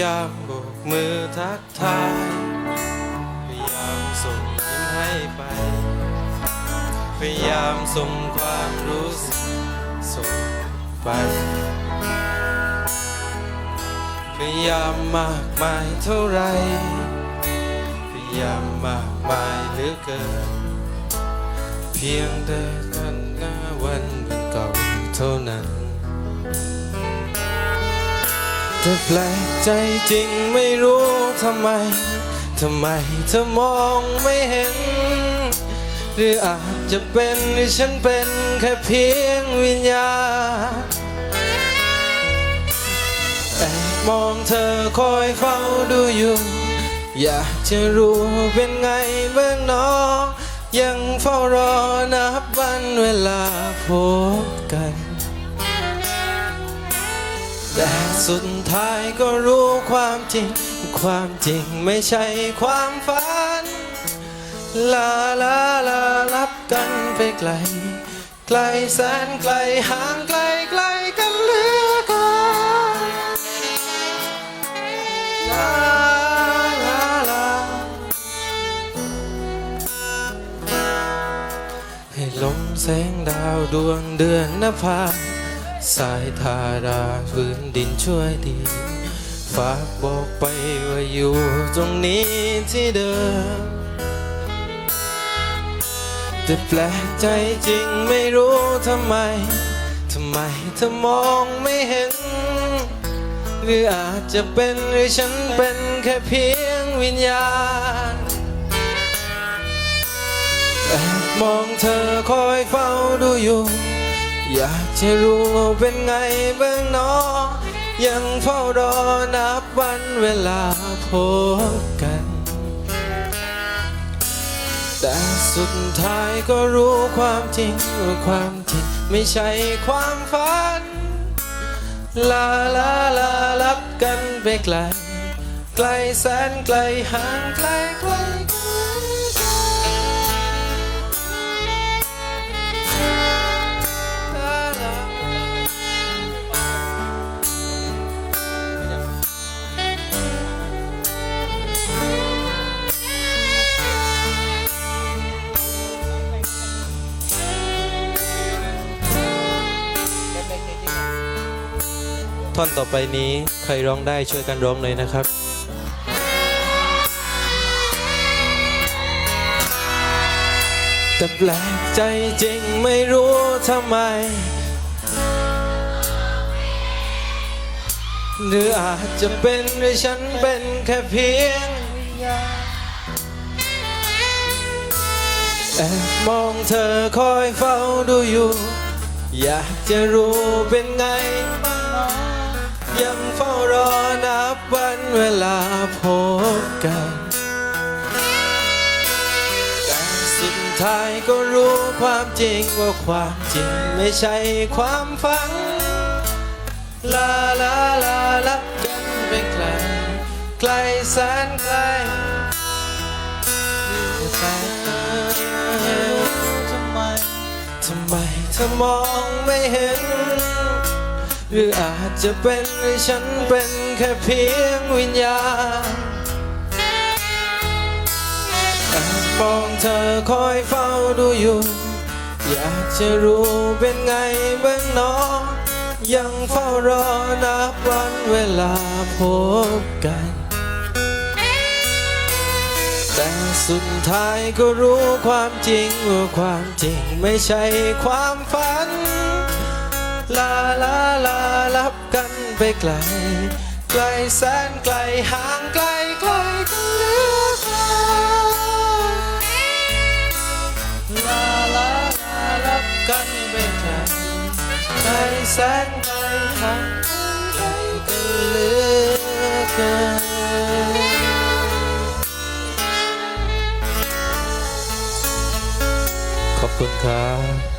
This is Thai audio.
ยามโบกมือทักทายพยายามส่งยิ้มให้ไป พยายามส่งความรู้สึกส่งไป พยายามมากมายเท่าไร พยายามมากมายเหลือเกิน เพียงแต่กันหน้าวันเป็นเก่าเท่านั้น แต่แปลกใจจริงไม่รู้ทำไม ทำไมเธอมองไม่เห็น หรืออาจจะเป็นหรือฉันเป็นแค่เพียงวิญญาณแอบมองเธอคอยเฝ้าดูอยู่ อยากจะรู้เป็นไงเบื้องน้อยังเฝ้ารอนับวันเวลาพบกัน แต่สุดท้ายก็รู้ความจริง ความจริงไม่ใช่ความฝัน ลาลาลาลับกันไปไกล ไกลแสนไกลห่างไกลไกลกันเหลือเกินลาลาลาให้ลมแสงดาวดวงเดือนนภา สายทาราพื้นดินช่วยดี ฝากบอกไปว่าอยู่ตรงนี้ที่เดิม แต่แปลกใจจริงไม่รู้ทำไม ทำไมเธอมองไม่เห็น หรืออาจจะเป็นหรือฉันเป็นแค่เพียงวิญญาณแอบมองเธอคอยเฝ้าดูอยู่ อยากจะรู้เป็นไงบ้างเนอยังเฝ้ารอนับวันเวลาพบกัน แต่สุดท้ายก็รู้ความจริงว่าความจริงไม่ใช่ความฝัน ลาลาลาลับกันไปไกล ไกลแสนไกลห่างไกลไกล ท่อนต่อไปนี้ใครร้องได้ช่วยกันร้องเลยนะครับแต่แปลกใจจริงไม่รู้ทำไม หรืออาจจะเป็นหรือฉันเป็นแค่เพียงแอบมองเธอคอยเฝ้าดูอยู่ อยากจะรู้เป็นไงบ้า ยังเฝ้ารอนับวันเวลาพบกัน แต่สุดท้ายก็รู้ความจริงว่าความจริงไม่ใช่ความฝันลาลาลาลับกันไปไกลไกลแสนไกลแต่ทำไมทำไมเธอมองไม่เห็น หรืออาจจะเป็นหรือฉันเป็นแค่เพียงวิญญาณแอบมองเธอคอยเฝ้าดูอยู่ อยากจะรู้เป็นไงบ้างเนอง ยังเฝ้ารอนับวันเวลาพบกัน แต่สุดท้ายก็รู้ความจริงว่าความจริงไม่ใช่ความฝัน ลาลาลาลับกันไปไกล ไกลแสนไกลห่างไกลไกลกันเหลือเกินลาลาลาลับกันไปไกลไกลแสนไกลห่างไกลกันเหลือเกินขอบคุณครับ